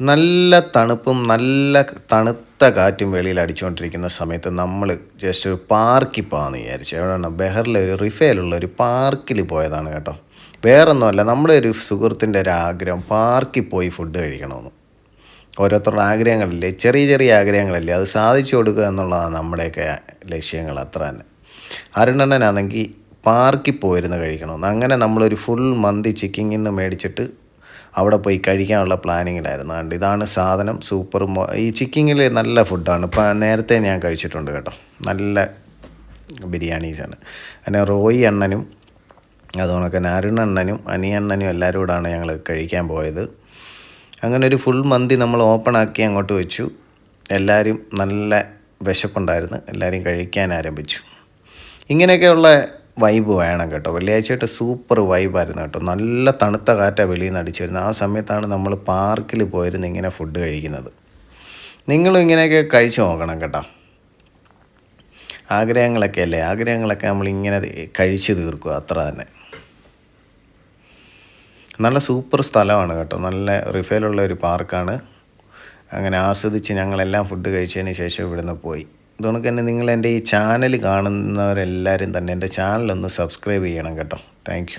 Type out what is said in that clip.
നല്ല തണുപ്പും നല്ല തണുത്ത കാറ്റും വെളിയിൽ അടിച്ചുകൊണ്ടിരിക്കുന്ന സമയത്ത് നമ്മൾ ജസ്റ്റ് ഒരു പാർക്കിൽ പോകാമെന്ന് വിചാരിച്ചു. എവിടെയാണ്? ബെഹറിലെ ഒരു റിഫയിലുള്ള ഒരു പാർക്കിൽ പോയതാണ് കേട്ടോ. വേറൊന്നുമല്ല നമ്മുടെ ഒരു സുഹൃത്തിന്റെ ഒരു ആഗ്രഹം പാർക്കിൽ പോയി ഫുഡ് കഴിക്കണമെന്ന്. ഓരോരുത്തരുടെ ആഗ്രഹങ്ങളില്ലേ? ചെറിയ ചെറിയ ആഗ്രഹങ്ങളല്ലേ? അത് സാധിച്ചു കൊടുക്കുക എന്നുള്ളതാണ് നമ്മുടെയൊക്കെ ലക്ഷ്യങ്ങൾ അത്ര തന്നെ. അരുണണ്ണനാണെങ്കിൽ പാർക്കിൽ പോയിരുന്ന് കഴിക്കണമെന്ന്. അങ്ങനെ നമ്മളൊരു ഫുൾ മന്തി ചിക്കിങ്ങിൽ നിന്ന് മേടിച്ചിട്ട് അവിടെ പോയി കഴിക്കാനുള്ള പ്ലാനിങ്ങിലായിരുന്നു. കണ്ട് ഇതാണ് സാധനം സൂപ്പർ ഈ ചിക്കിങ്ങിൽ നല്ല ഫുഡാണ്. ഇപ്പം നേരത്തെ ഞാൻ കഴിച്ചിട്ടുണ്ട് കേട്ടോ. നല്ല ബിരിയാണീസാണ്. അങ്ങനെ റോയി അണ്ണനും അതുകൊണ്ടൊക്കെ അരുണണ്ണനും അനിയണ്ണനും എല്ലാവരും കൂടാണ് ഞങ്ങൾ കഴിക്കാൻ പോയത്. അങ്ങനെ ഒരു ഫുൾ മന്തി നമ്മൾ ഓപ്പൺ ആക്കി അങ്ങോട്ട് വെച്ചു. എല്ലാവരും നല്ല വിശപ്പുണ്ടായിരുന്നു. എല്ലാവരും കഴിക്കാൻ ആരംഭിച്ചു. ഇങ്ങനെയൊക്കെയുള്ള വൈബ് വേണം കേട്ടോ. വെള്ളിയാഴ്ചയായിട്ട് സൂപ്പർ വൈബായിരുന്നു കേട്ടോ. നല്ല തണുത്ത കാറ്റാണ് വെളിയിൽ നിന്ന് അടിച്ചു വരുന്നത് ആ സമയത്താണ് നമ്മൾ പാർക്കിൽ പോയിരുന്ന് ഇങ്ങനെ ഫുഡ് കഴിക്കുന്നത്. നിങ്ങളും ഇങ്ങനെയൊക്കെ കഴിച്ചു നോക്കണം കേട്ടോ. ആഗ്രഹങ്ങളൊക്കെ അല്ലേ? ആഗ്രഹങ്ങളൊക്കെ നമ്മൾ ഇങ്ങനെ കഴിച്ചു തീർക്കുക അത്ര തന്നെ. നല്ല സൂപ്പർ സ്ഥലമാണ് കേട്ടോ. നല്ല റിഫേലുള്ള ഒരു പാർക്കാണ്. അങ്ങനെ ആസ്വദിച്ച് ഞങ്ങളെല്ലാം ഫുഡ് കഴിച്ചതിന് ശേഷം ഇവിടുന്ന് പോയി. അതുകൊണ്ട് തന്നെ നിങ്ങൾ എന്റെ ഈ ചാനൽ കാണുന്നവരെല്ലാവരും തന്നെ എന്റെ ചാനലൊന്ന് സബ്സ്ക്രൈബ് ചെയ്യണം കേട്ടോ. താങ്ക്